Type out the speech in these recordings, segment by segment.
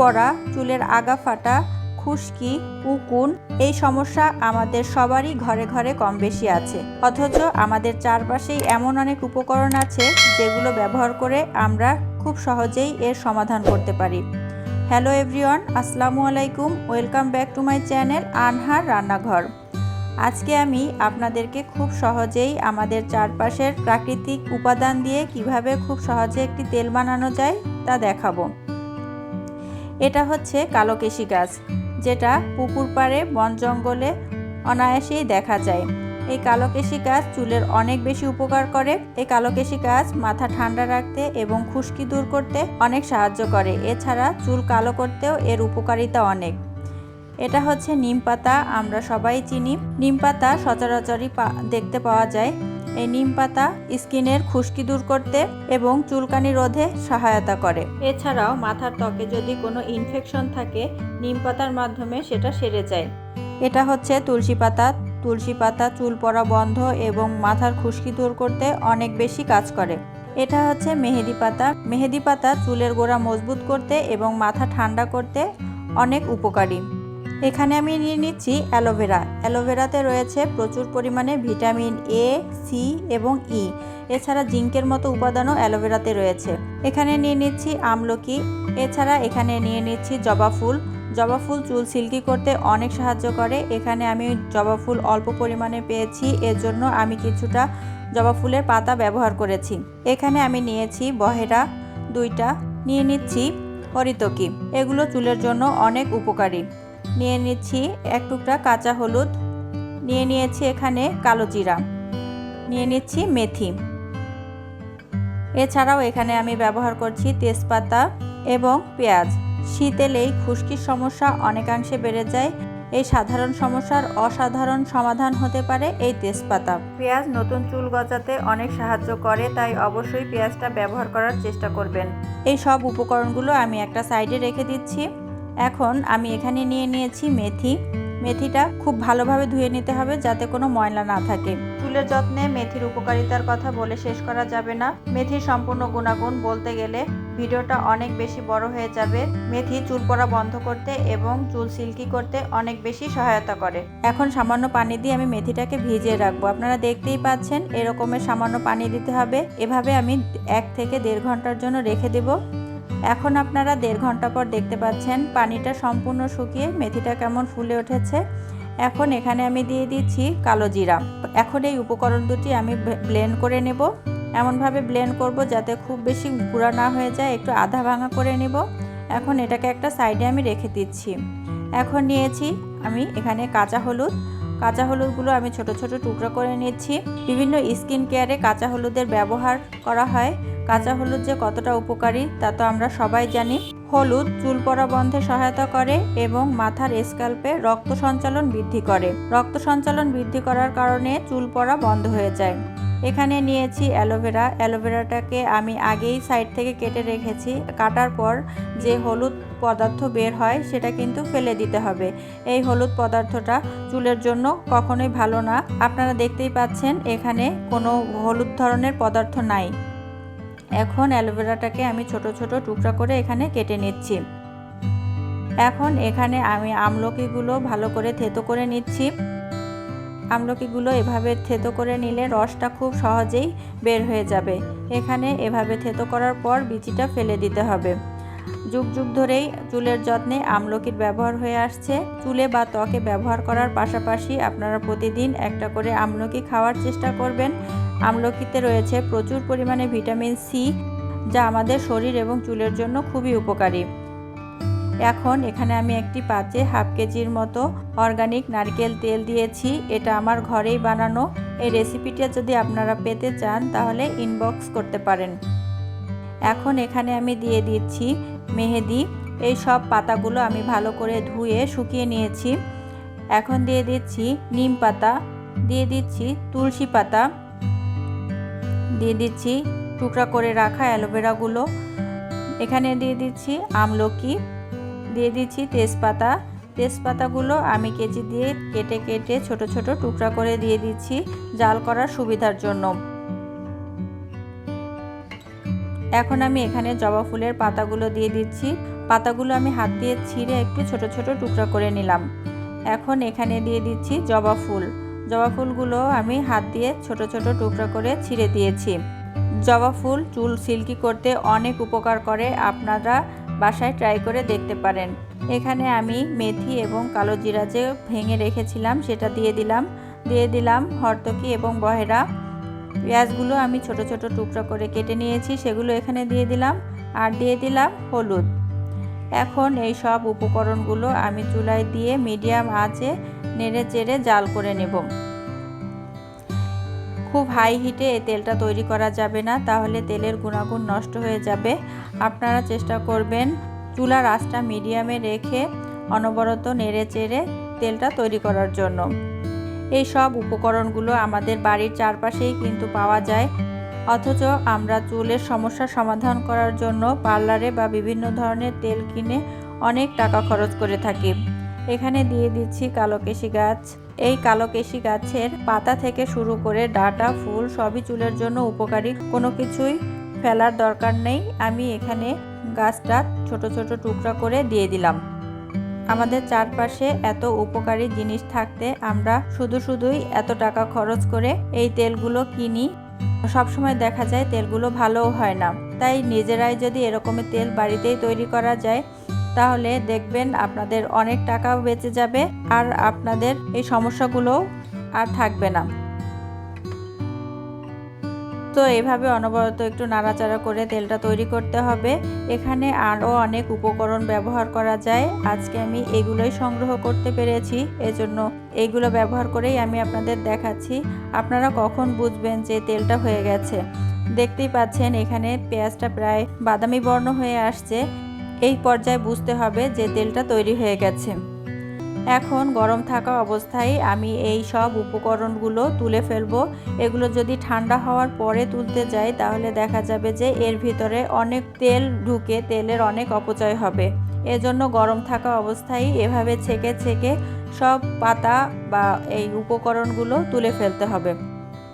পড়া, চুলের আগা ফাটা, খুশকি, উকুন, এই সমস্যা আমাদের সবারই ঘরে ঘরে কম বেশি আছে। অথচ আমাদের চারপাশেই এমন অনেক উপকরণ আছে যেগুলো ব্যবহার করে আমরা খুব সহজেই এর সমাধান করতে পারি। হ্যালো এভরিওয়ান, আসসালামু আলাইকুম, welcome back to my channel Anhar রান্নাঘর। আজকে আমি আপনাদেরকে খুব সহজেই আমাদের চারপাশের প্রাকৃতিক উপাদান দিয়ে কীভাবে খুব সহজে একটি তেল বানানো যায় তা দেখাবো। এটা হচ্ছে কালোকেশি গাছ, যেটা পুকুর পাড়ে, বন জঙ্গলে অনায়াসেই দেখা যায়। এই কালোকেশি গাছ চুলের অনেক বেশি উপকার করে। এই কালোকেশি গাছ মাথা ঠান্ডা রাখতে এবং খুশকি দূর করতে অনেক সাহায্য করে। এছাড়া চুল কালো করতেও এর উপকারিতা অনেক। এটা হচ্ছে নিম পাতা, আমরা সবাই চিনি। নিম পাতা সচরাচরই দেখতে পাওয়া যায়। এই নিম পাতা স্কিনের খুশকি দূর করতে এবং চুলকানি রোধে সহায়তা করে। এছাড়াও মাথার ত্বকে যদি কোনো ইনফেকশন থাকে, নিম পাতার মাধ্যমে সেটা সেরে যায়। এটা হচ্ছে তুলসী পাতা। তুলসী পাতা চুল পড়া বন্ধ এবং মাথার খুশকি দূর করতে অনেক বেশি কাজ করে। এটা হচ্ছে মেহেদি পাতা। মেহেদি পাতা চুলের গোড়া মজবুত করতে এবং মাথা ঠান্ডা করতে অনেক উপকারী। এখানে আমি নিয়ে নিচ্ছি অ্যালোভেরা। অ্যালোভেরাতে রয়েছে প্রচুর পরিমাণে ভিটামিন এ, সি এবং ই। এছাড়া জিঙ্কের মতো উপাদানও অ্যালোভেরাতে রয়েছে। এখানে নিয়ে নিচ্ছি আমলকি। এছাড়া এখানে নিয়ে নিচ্ছি জবা ফুল। জবা ফুল চুল সিল্কি করতে অনেক সাহায্য করে। এখানে আমি জবা ফুল অল্প পরিমাণে পেয়েছি। এর জন্য আমি কিছুটা জবা ফুলের পাতা ব্যবহার করেছি। এখানে আমি নিয়েছি বহেরা দুইটা। নিয়ে নিচ্ছি হরিতকি এগুলো চুলের জন্য অনেক উপকারী। নিয়ে নিচ্ছি এক টুকরা কাঁচা হলুদ, নিয়ে নিয়েছি এখানে কালো জিরা, নিয়ে নিচ্ছি মেথি। এছাড়াও এখানে আমি ব্যবহার করছি তেজপাতা এবং পেঁয়াজ। শীত এলেই খুশকির সমস্যা অনেকাংশে বেড়ে যায়। এই সাধারণ সমস্যার অসাধারণ সমাধান হতে পারে এই তেজপাতা। পেঁয়াজ নতুন চুল গজাতে অনেক সাহায্য করে, তাই অবশ্যই পেঁয়াজটা ব্যবহার করার চেষ্টা করবেন। এই সব উপকরণগুলো আমি একটা সাইডে রেখে দিচ্ছি। এখন আমি এখানে নিয়ে নিয়েছি মেথি। মেথিটা খুব ভালোভাবে ধুয়ে নিতে হবে যাতে কোনো ময়লা না থাকে। চুলের যত্নে মেথির উপকারিতার কথা বলে শেষ করা যাবে না। মেথির সম্পূর্ণ গুণাগুণ বলতে গেলে ভিডিওটা অনেক বেশি বড় হয়ে যাবে। মেথি চুল পড়া বন্ধ করতে এবং চুল সিল্কি করতে অনেক বেশি সহায়তা করে। এখন সামান্য পানি দিয়ে আমি মেথিটাকে ভিজিয়ে রাখব। আপনারা দেখতেই পাচ্ছেন এরকমের সামান্য পানি দিতে হবে। এভাবে আমি এক থেকে দেড় ঘণ্টার জন্য রেখে দেবো। এখন আপনারা দেড় ঘণ্টা পর দেখতে পাচ্ছেন পানিটা সম্পূর্ণ শুকিয়ে মেথিটা কেমন ফুলে উঠেছে। এখন এখানে আমি দিয়ে দিচ্ছি কালো জিরা। এখন এই উপকরণ দুটি আমি ব্লেন্ড করে নেব। এমনভাবে ব্লেন্ড করব যাতে খুব বেশি গুঁড়া না হয়ে যায়, একটু আধা ভাঙা করে নেব। এখন এটাকে একটা সাইডে আমি রেখে দিচ্ছি। এখন নিয়েছি আমি এখানে কাঁচা হলুদ। কাঁচা হলুদগুলো আমি ছোট ছোট টুকরো করে নিচ্ছি। বিভিন্ন স্কিন কেয়ারে কাঁচা হলুদের ব্যবহার করা হয়। কাঁচা হলুদ যে কতটা উপকারী, তা তো আমরা সবাই জানি। হলুদ চুল পড়া বন্ধে সহায়তা করে এবং মাথার স্ক্যাল্পে রক্ত সঞ্চালন বৃদ্ধি করে। রক্ত সঞ্চালন বৃদ্ধি করার কারণে চুল পড়া বন্ধ হয়ে যায়। এখানে নিয়েছি অ্যালোভেরা। অ্যালোভেরাটাকে আমি আগেই সাইড থেকে কেটে রেখেছি। কাটার পর যে হলুদ পদার্থ বের হয়, সেটা কিন্তু ফেলে দিতে হবে। এই হলুদ পদার্থটা চুলের জন্য কখনোই ভালো না। আপনারা দেখতেই পাচ্ছেন, এখানে কোনো হলুদ ধরনের পদার্থ নাই। এখন অ্যালোভেরাটাকে আমি ছোট ছোট টুকরা করে এখানে কেটে নিচ্ছি। এখন এখানে আমি আমলকিগুলো ভালো করে থেতো করে নিচ্ছি। আমলকিগুলো এভাবে থেতো করে নিলে রসটা খুব সহজেই বের হয়ে যাবে। এখানে এভাবে থেতো করার পর বিচিটা ফেলে দিতে হবে। যুগ যুগ ধরেই চুলের যত্নে আমলকির ব্যবহার হয়ে আসছে। চুলে বা ত্বকে ব্যবহার করার পাশাপাশি আপনারা প্রতিদিন একটা করে আমলকি খাওয়ার চেষ্টা করবেন। আমলকিতে রয়েছে প্রচুর পরিমাণে ভিটামিন সি, যা আমাদের শরীর এবং চুলের জন্য খুবই উপকারী। এখন এখানে আমি একটি পাত্রে হাফ কেজির মতো অর্গানিক নারকেল তেল দিয়েছি। এটা আমার ঘরেই বানানো। এই রেসিপিটা যদি আপনারা পেতে চান, তাহলে ইনবক্স করতে পারেন। এখন এখানে আমি দিয়ে দিচ্ছি মেহেদি। এই সব পাতাগুলো আমি ভালো করে ধুয়ে শুকিয়ে নিয়েছি। এখন দিয়ে দিচ্ছি নিম পাতা, দিয়ে দিচ্ছি তুলসী পাতা। দিয়ে দিচ্ছি টুকরা করে রাখা অ্যালোভেরাগুলো। এখানে দিয়ে দিচ্ছি আমলকি, দিয়ে দিচ্ছি তেজপাতা। তেজপাতাগুলো আমি কেজি দিয়ে কেটে কেটে ছোট ছোট টুকরা করে দিয়ে দিচ্ছি জাল করার সুবিধার জন্য। এখন আমি এখানে জবা ফুলের পাতাগুলো দিয়ে দিচ্ছি। পাতাগুলো আমি হাত দিয়ে ছিঁড়ে একটু ছোট ছোট টুকরা করে নিলাম। এখন এখানে দিয়ে দিচ্ছি জবা ফুল। জবা ফুলগুলো আমি হাত দিয়ে ছোট ছোট টুকরা করে ছিঁড়ে দিয়েছি। জবা ফুল চুল সিল্কি করতে অনেক উপকার করে, আপনারা বাসায় ট্রাই করে দেখতে পারেন। এখানে আমি মেথি এবং কালো জিরা যে ভেঙে রেখেছিলাম, সেটা দিয়ে দিলাম। দিয়ে দিলাম হরতকি এবং বহেরা। পেঁয়াজগুলো আমি ছোট ছোট টুকরা করে কেটে নিয়েছি, সেগুলো এখানে দিয়ে দিলাম। আর দিয়ে দিলাম হলুদ। এখন এই সব উপকরণগুলো আমি চুলায় দিয়ে মিডিয়াম আঁচে নেড়ে চেড়ে জাল করে নেব। খুব হাই হিটে এই তেলটা তৈরি করা যাবে না, তাহলে তেলের গুণাগুণ নষ্ট হয়ে যাবে। আপনারা চেষ্টা করবেন চুলার আঁচটা মিডিয়ামে রেখে অনবরত নেড়ে চেড়ে তেলটা তৈরি করার জন্য। এই সব উপকরণগুলো আমাদের বাড়ির চারপাশেই কিন্তু পাওয়া যায়। অথচ আমরা চুলের সমস্যার সমাধান করার জন্য পার্লারে বা বিভিন্ন ধরনের তেল কিনে অনেক টাকা খরচ করে থাকি। এখানে দিয়ে দিচ্ছি কালোকেশি গাছ। এই কালোকেশি গাছের পাতা থেকে শুরু করে ডাটা, ফুল সবই চুলের জন্য উপকারী। কোনো কিছুই ফেলার দরকার নেই। আমি এখানে গাছটা ছোট ছোট টুকরা করে দিয়ে দিলাম। আমাদের চারপাশে এত উপকারী জিনিস থাকতে আমরা শুধু শুধুই এত টাকা খরচ করে এই তেলগুলো কিনি। সবসময় দেখা যায় তেলগুলো ভালোও হয় না। তাই নিজেরাই যদি এরকমের তেল বাড়িতেই তৈরি করা যায় তাহলে দেখবেন আপনাদের অনেক টাকাও বেঁচে যাবে আর আপনাদের এই সমস্যাগুলোও আর থাকবে না। তো এভাবে অনবরত একটু নাড়াচাড়া করে তেলটা তৈরি করতে হবে। এখানে আরও অনেক উপকরণ ব্যবহার করা যায়। আজকে আমি এগুলোই সংগ্রহ করতে পেরেছি। এজন্য এইগুলো ব্যবহার করেই আমি আপনাদের দেখাচ্ছি। আপনারা কখন বুঝবেন যে তেলটা হয়ে গেছে? দেখতেই পাচ্ছেন এখানে পেঁয়াজটা প্রায় বাদামি বর্ণ হয়ে আসছে। এই পর্যায়ে বুঝতে হবে যে তেলটা তৈরি হয়ে গেছে। এখন গরম থাকা অবস্থায় আমি এই সব উপকরণগুলো তুলে ফেলব। এগুলো যদি ঠান্ডা হওয়ার পরে তুলতে যাই, তাহলে দেখা যাবে যে এর ভিতরে অনেক তেল ঢুকে তেলের অনেক অপচয় হবে। এজন্য গরম থাকা অবস্থায় এভাবে ছেঁকে ছেঁকে সব পাতা বা এই উপকরণগুলো তুলে ফেলতে হবে।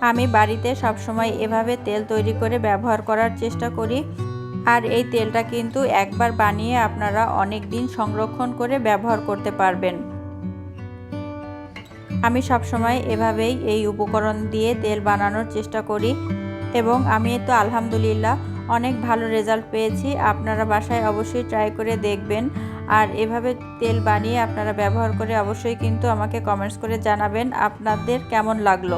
আমি বাড়িতে সবসময় এভাবে তেল তৈরি করে ব্যবহার করার চেষ্টা করি। আর এই তেলটা কিন্তু একবার বানিয়ে আপনারা অনেক দিন সংরক্ষণ করে ব্যবহার করতে পারবেন। আমি সবসময় এভাবেই এই উপকরণ দিয়ে তেল বানানোর চেষ্টা করি এবং আমি তো আলহামদুলিল্লাহ অনেক ভালো রেজাল্ট পেয়েছি। আপনারা বাসায় অবশ্যই ট্রাই করে দেখবেন। আর এভাবে তেল বানিয়ে আপনারা ব্যবহার করে অবশ্যই কিন্তু আমাকে কমেন্টস করে জানাবেন আপনাদের কেমন লাগল।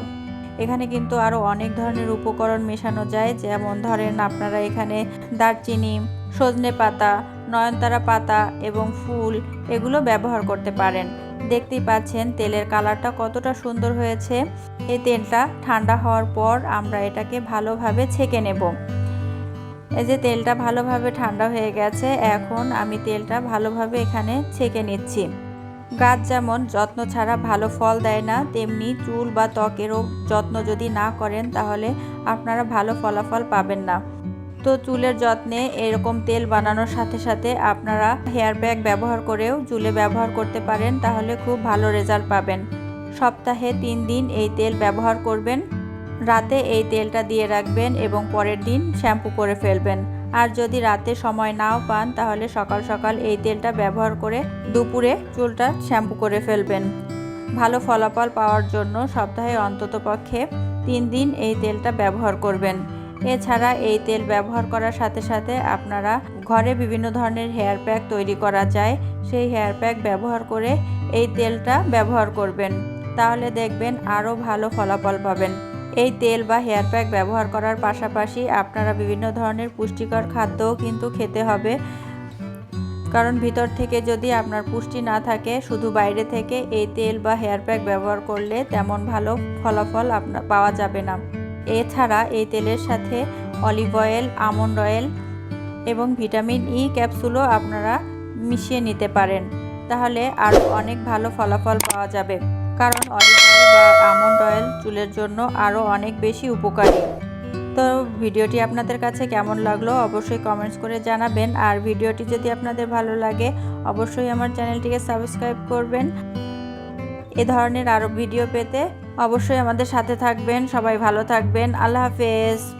এখানে কিন্তু আরও অনেক ধরনের উপকরণ মেশানো যায়। যেমন ধরেন আপনারা এখানে দারচিনি, সজনে পাতা, নয়নতারা পাতা এবং ফুল এগুলো ব্যবহার করতে পারেন। দেখতেই পাচ্ছেন তেলের কালারটা কতটা সুন্দর হয়েছে। এই তেলটা ঠান্ডা হওয়ার পর আমরা এটাকে ভালোভাবে ছেঁকে নেব। এই যে তেলটা ভালোভাবে ঠান্ডা হয়ে গেছে, এখন আমি তেলটা ভালোভাবে এখানে ছেঁকে নিচ্ছি। গাছ যেমন যত্ন ছাড়া ভালো ফল দেয় না, তেমনি চুল বা ত্বকেরও যত্ন যদি না করেন, তাহলে আপনারা ভালো ফলাফল পাবেন না। তো চুলের যত্নে এরকম তেল বানানোর সাথে সাথে আপনারা হেয়ার ব্যাগ ব্যবহার করেও চুলে ব্যবহার করতে পারেন, তাহলে খুব ভালো রেজাল্ট পাবেন। সপ্তাহে তিন দিন এই তেল ব্যবহার করবেন, রাতে এই তেলটা দিয়ে রাখবেন এবং পরের দিন শ্যাম্পু করে ফেলবেন। আর যদি রাতে সময় নাও পান, তাহলে সকাল সকাল এই তেলটা ব্যবহার করে দুপুরে চুলটা শ্যাম্পু করে ফেলবেন। ভালো ফলাফল পাওয়ার জন্য সপ্তাহে অন্তত পক্ষে তিন দিন এই তেলটা ব্যবহার করবেন। এছাড়া এই তেল ব্যবহার করার সাথে সাথে আপনারা ঘরে বিভিন্ন ধরনের হেয়ার প্যাক তৈরি করা যায়। সেই হেয়ার প্যাক ব্যবহার করে এই তেলটা ব্যবহার করবেন। তাহলে দেখবেন আরও ভালো ফলাফল পাবেন। এই তেল বা হেয়ার প্যাক ব্যবহার করার পাশাপাশি আপনারা বিভিন্ন ধরনের পুষ্টিকর খাদ্যও কিন্তু খেতে হবে। কারণ ভিতর থেকে যদি আপনার পুষ্টি না থাকে, শুধু বাইরে থেকে এই তেল বা হেয়ার প্যাক ব্যবহার করলে তেমন ভালো ফলাফল আপনার পাওয়া যাবে না। এছাড়া এই তেলের সাথে অলিভ অয়েল, আমন্ড অয়েল এবং ভিটামিন ই ক্যাপসুলও আপনারা মিশিয়ে নিতে পারেন। তাহলে আরও অনেক ভালো ফলাফল পাওয়া যাবে। কারণ অলিভ অয়েল বা আমন্ড অয়েল চুলের জন্য আরও অনেক বেশি উপকারী। তো ভিডিওটি আপনাদের কাছে কেমন লাগল অবশ্যই কমেন্টস করে জানাবেন। আর ভিডিওটি যদি আপনাদের ভালো লাগে, অবশ্যই আমার চ্যানেলটিকে সাবস্ক্রাইব করবেন। এ ধরনের আরও ভিডিও পেতে অবশ্যই আমাদের সাথে থাকবেন। সবাই ভালো থাকবেন। আল্লাহ হাফেজ।